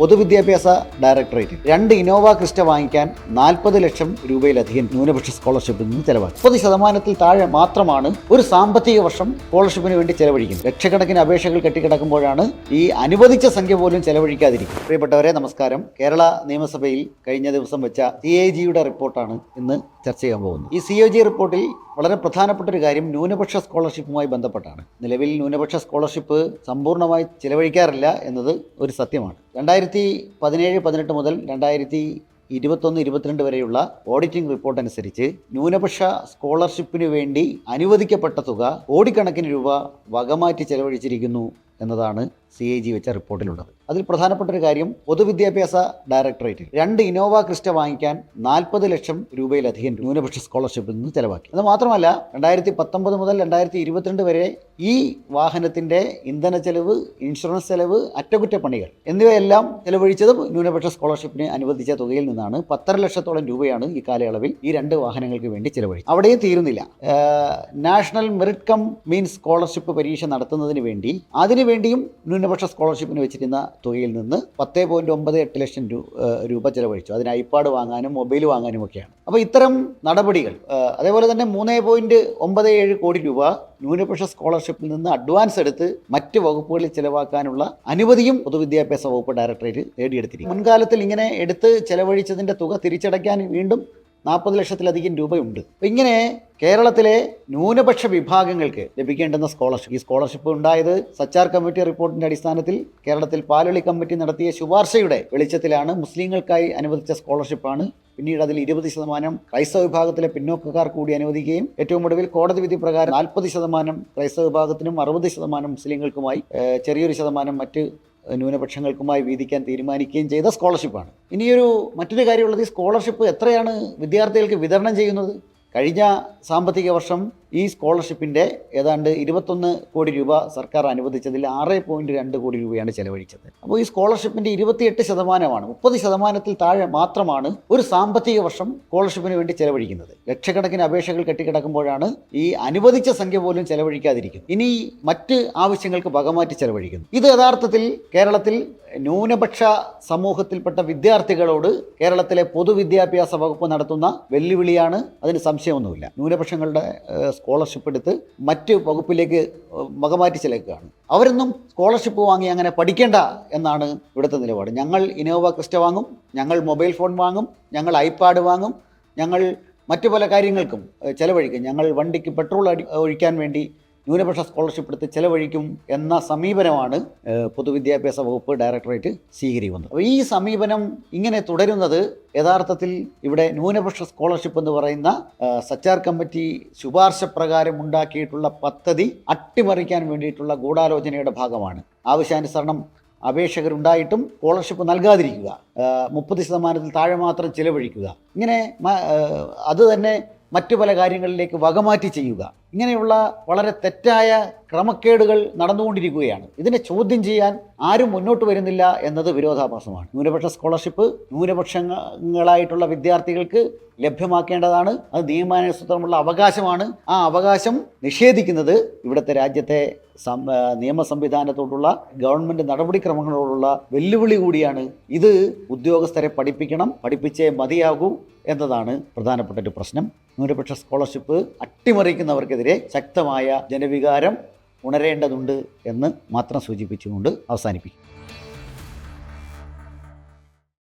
പൊതുവിദ്യാഭ്യാസ ഡയറക്ടറേറ്റ് രണ്ട് Innova Crysta വാങ്ങിക്കാൻ നാൽപ്പത് ലക്ഷം രൂപയിലധികം ന്യൂനപക്ഷ സ്കോളർഷിപ്പിൽ നിന്ന് ചെലവാക്കി മുപ്പത് ശതമാനത്തിൽ താഴെ മാത്രമാണ് ഒരു സാമ്പത്തിക വർഷം സ്കോളർഷിപ്പിന് വേണ്ടി ചെലവഴിക്കുന്നത്. ലക്ഷക്കണക്കിന് അപേക്ഷകൾ കെട്ടിക്കിടക്കുമ്പോഴാണ് ഈ അനുവദിച്ച സംഖ്യ പോലും ചെലവഴിക്കാതിരിക്കുന്നത്. പ്രിയപ്പെട്ടവരെ നമസ്കാരം. കേരള നിയമസഭയിൽ കഴിഞ്ഞ ദിവസം വെച്ച സി എ ജിയുടെ റിപ്പോർട്ടാണ് ഇന്ന് ചർച്ച ചെയ്യാൻ പോകുന്നത്. ഈ സി ഒ ജി റിപ്പോർട്ടിൽ വളരെ പ്രധാനപ്പെട്ട ഒരു കാര്യം ന്യൂനപക്ഷ സ്കോളർഷിപ്പുമായി ബന്ധപ്പെട്ടാണ്. നിലവിൽ ന്യൂനപക്ഷ സ്കോളർഷിപ്പ് സമ്പൂർണമായി ചെലവഴിക്കാറില്ല എന്നത് ഒരു സത്യമാണ്. രണ്ടായിരത്തി പതിനേഴ് പതിനെട്ട് മുതൽ രണ്ടായിരത്തി ഇരുപത്തൊന്ന് ഇരുപത്തിരണ്ട് വരെയുള്ള ഓഡിറ്റിംഗ് റിപ്പോർട്ട് അനുസരിച്ച് ന്യൂനപക്ഷ സ്കോളർഷിപ്പിന് വേണ്ടി അനുവദിക്കപ്പെട്ട തുക കോടിക്കണക്കിന് രൂപ വകമാറ്റി ചെലവഴിച്ചിരിക്കുന്നു എന്നതാണ് സി എ ജി വെച്ച റിപ്പോർട്ടിലുള്ളത് അതിൽ പ്രധാനപ്പെട്ട ഒരു കാര്യം പൊതുവിദ്യാഭ്യാസ ഡയറക്ടറേറ്റ് രണ്ട് ഇനോവ ക്രിസ്റ്റ വാങ്ങിക്കാൻ നാൽപ്പത് ലക്ഷം രൂപയിലധികം ന്യൂനപക്ഷ സ്കോളർഷിപ്പിൽ നിന്ന് ചെലവാക്കി. അത് മാത്രമല്ല രണ്ടായിരത്തി പത്തൊമ്പത് മുതൽ രണ്ടായിരത്തി ഇരുപത്തിരണ്ട് വരെ ഈ വാഹനത്തിന്റെ ഇന്ധന ചെലവ് ഇൻഷുറൻസ് ചെലവ് അറ്റകുറ്റപ്പണികൾ എന്നിവയെല്ലാം ചെലവഴിച്ചതും ന്യൂനപക്ഷ സ്കോളർഷിപ്പിന് അനുവദിച്ച തുകയിൽ നിന്നാണ് പത്തര ലക്ഷത്തോളം രൂപയാണ് ഈ കാലയളവിൽ ഈ രണ്ട് വാഹനങ്ങൾക്ക് വേണ്ടി ചെലവഴിച്ചത്. അവിടെയും തീരുന്നില്ല. National merit cum means scholarship പരീക്ഷ നടത്തുന്നതിന് വേണ്ടി അതിനു വേണ്ടിയും ന്യൂനപക്ഷ സ്കോളർഷിപ്പിന് വെച്ചിരുന്ന തുകയിൽ നിന്ന് പത്ത് പോയിന്റ് ഒമ്പത് എട്ട് ലക്ഷം രൂപ ചിലവഴിച്ചു. അതിന് ഐപാഡ് വാങ്ങാനും മൊബൈൽ വാങ്ങാനും ഒക്കെയാണ്. അപ്പോൾ ഇത്തരം നടപടികൾ അതേപോലെ തന്നെ മൂന്ന് പോയിന്റ് ഒമ്പത് ഏഴ് കോടി രൂപ ന്യൂനപക്ഷ സ്കോളർഷിപ്പിൽ നിന്ന് അഡ്വാൻസ് എടുത്ത് മറ്റ് വകുപ്പുകളിൽ ചെലവാക്കാനുള്ള അനുമതിയും പൊതുവിദ്യാഭ്യാസ വകുപ്പ് ഡയറക്ടറേറ്റ് നേടിയെടുത്തിരിക്കും മുൻകാലത്തിൽ ഇങ്ങനെ എടുത്ത് ചെലവഴിച്ചതിന്റെ തുക തിരിച്ചടയ്ക്കാൻ വീണ്ടും നാൽപ്പത് ലക്ഷത്തിലധികം രൂപയുണ്ട്. ഇങ്ങനെ കേരളത്തിലെ ന്യൂനപക്ഷ വിഭാഗങ്ങൾക്ക് ലഭിക്കേണ്ടുന്ന സ്കോളർഷിപ്പ് ഈ സ്കോളർഷിപ്പ് ഉണ്ടായത് സച്ചാർ കമ്മിറ്റി റിപ്പോർട്ടിന്റെ അടിസ്ഥാനത്തിൽ കേരളത്തിൽ പാലളി കമ്മിറ്റി നടത്തിയ ശുപാർശയുടെ വെളിച്ചത്തിലാണ് മുസ്ലിങ്ങൾക്കായി അനുവദിച്ച സ്കോളർഷിപ്പാണ്. പിന്നീട് അതിൽ ഇരുപത് ശതമാനം ക്രൈസ്തവ വിഭാഗത്തിലെ പിന്നോക്കക്കാർ കൂടി അനുവദിക്കുകയും ഏറ്റവും ഒടുവിൽ കോടതി വിധി പ്രകാരം നാൽപ്പത് ശതമാനം ക്രൈസ്തവ വിഭാഗത്തിനും അറുപത് ശതമാനം മുസ്ലിങ്ങൾക്കുമായി ചെറിയൊരു ശതമാനം മറ്റ് ന്യൂനപക്ഷങ്ങൾക്കുമായി വീതിക്കാൻ തീരുമാനിക്കുകയും ചെയ്ത സ്കോളർഷിപ്പാണ്. ഇനിയൊരു മറ്റൊരു കാര്യമുള്ളത് ഈ സ്കോളർഷിപ്പ് എത്രയാണ് വിദ്യാർത്ഥികൾക്ക് വിതരണം ചെയ്യുന്നത്? കഴിഞ്ഞ സാമ്പത്തിക വർഷം ഈ സ്കോളർഷിപ്പിന്റെ ഏതാണ്ട് ഇരുപത്തൊന്ന് കോടി രൂപ സർക്കാർ അനുവദിച്ചതിൽ ആറ് പോയിന്റ് രണ്ട് കോടി രൂപയാണ് ചെലവഴിച്ചത്. അപ്പോൾ ഈ സ്കോളർഷിപ്പിന്റെ ഇരുപത്തിയെട്ട് ശതമാനമാണ് മുപ്പത് ശതമാനത്തിൽ താഴെ മാത്രമാണ് ഒരു സാമ്പത്തിക വർഷം സ്കോളർഷിപ്പിന് വേണ്ടി ചെലവഴിക്കുന്നത്. ലക്ഷക്കണക്കിന് അപേക്ഷകൾ കെട്ടിക്കിടക്കുമ്പോഴാണ് ഈ അനുവദിച്ച സംഖ്യ പോലും ചെലവഴിക്കാതിരിക്കുന്നത് ഇനി മറ്റ് ആവശ്യങ്ങൾക്ക് വകമാറ്റി ചെലവഴിക്കുന്നു. ഇത് യഥാർത്ഥത്തിൽ കേരളത്തിൽ ന്യൂനപക്ഷ സമൂഹത്തിൽപ്പെട്ട വിദ്യാർത്ഥികളോട് കേരളത്തിലെ പൊതുവിദ്യാഭ്യാസ വകുപ്പ് നടത്തുന്ന വെല്ലുവിളിയാണ്. അതിന് സംശയമൊന്നുമില്ല. ന്യൂനപക്ഷങ്ങളുടെ സ്കോളർഷിപ്പ് എടുത്ത് മറ്റ് വകുപ്പിലേക്ക് മകമാറ്റി ചെലക്കുകയാണ് അവരൊന്നും സ്കോളർഷിപ്പ് വാങ്ങി അങ്ങനെ പഠിക്കേണ്ട എന്നാണ് ഇവിടുത്തെ നിലപാട്. ഞങ്ങൾ ഇനോവ ക്രിസ്റ്റ വാങ്ങും ഞങ്ങൾ മൊബൈൽ ഫോൺ വാങ്ങും ഞങ്ങൾ ഐപാഡ് വാങ്ങും ഞങ്ങൾ മറ്റു പല കാര്യങ്ങൾക്കും ചിലവഴിക്കും. ഞങ്ങൾ വണ്ടിക്ക് പെട്രോൾ അടി ഒഴിക്കാൻ വേണ്ടി ന്യൂനപക്ഷ സ്കോളർഷിപ്പ് എടുത്ത് ചെലവഴിക്കും എന്ന സമീപനമാണ് പൊതുവിദ്യാഭ്യാസ വകുപ്പ് ഡയറക്ടറേറ്റ് സ്വീകരിക്കുന്നത്. അപ്പോൾ ഈ സമീപനം ഇങ്ങനെ തുടരുന്നത് യഥാർത്ഥത്തിൽ ഇവിടെ ന്യൂനപക്ഷ സ്കോളർഷിപ്പ് എന്ന് പറയുന്ന സച്ചാർ കമ്മിറ്റി ശുപാർശ പ്രകാരം ഉണ്ടാക്കിയിട്ടുള്ള പദ്ധതി അട്ടിമറിക്കാൻ വേണ്ടിയിട്ടുള്ള ഗൂഢാലോചനയുടെ ഭാഗമാണ്. ആവശ്യാനുസരണം അപേക്ഷകരുണ്ടായിട്ടും സ്കോളർഷിപ്പ് നൽകാതിരിക്കുക മുപ്പത് ശതമാനത്തിൽ താഴെ മാത്രം ചിലവഴിക്കുക. ഇങ്ങനെ അത് തന്നെ മറ്റു പല കാര്യങ്ങളിലേക്ക് വകമാറ്റി ചെയ്യുക. ഇങ്ങനെയുള്ള വളരെ തെറ്റായ ക്രമക്കേടുകൾ നടന്നുകൊണ്ടിരിക്കുകയാണ്. ഇതിനെ ചോദ്യം ചെയ്യാൻ ആരും മുന്നോട്ട് വരുന്നില്ല എന്നത് വിരോധാഭാസമാണ്. ന്യൂനപക്ഷ സ്കോളർഷിപ്പ് ന്യൂനപക്ഷങ്ങളായിട്ടുള്ള വിദ്യാർത്ഥികൾക്ക് ലഭ്യമാക്കേണ്ടതാണ്. അത് നിയമാനുസൃതമുള്ള അവകാശമാണ്. ആ അവകാശം നിഷേധിക്കുന്നത് ഇവിടുത്തെ രാജ്യത്തെ നിയമ സംവിധാനത്തോടുള്ള ഗവൺമെന്റ് നടപടിക്രമങ്ങളോടുള്ള വെല്ലുവിളി കൂടിയാണ്. ഇത് ഉദ്യോഗസ്ഥരെ പഠിപ്പിക്കണം പഠിപ്പിച്ചേ മതിയാകൂ എന്നതാണ് പ്രധാനപ്പെട്ട ഒരു പ്രശ്നം. ന്യൂനപക്ഷ സ്കോളർഷിപ്പ് അട്ടിമറിക്കുന്നവർക്കെതിരെ ശക്തമായ ജനവികാരം ഉണരേണ്ടതുണ്ട് എന്ന് മാത്രം സൂചിപ്പിച്ചുകൊണ്ട് അവസാനിപ്പിക്കും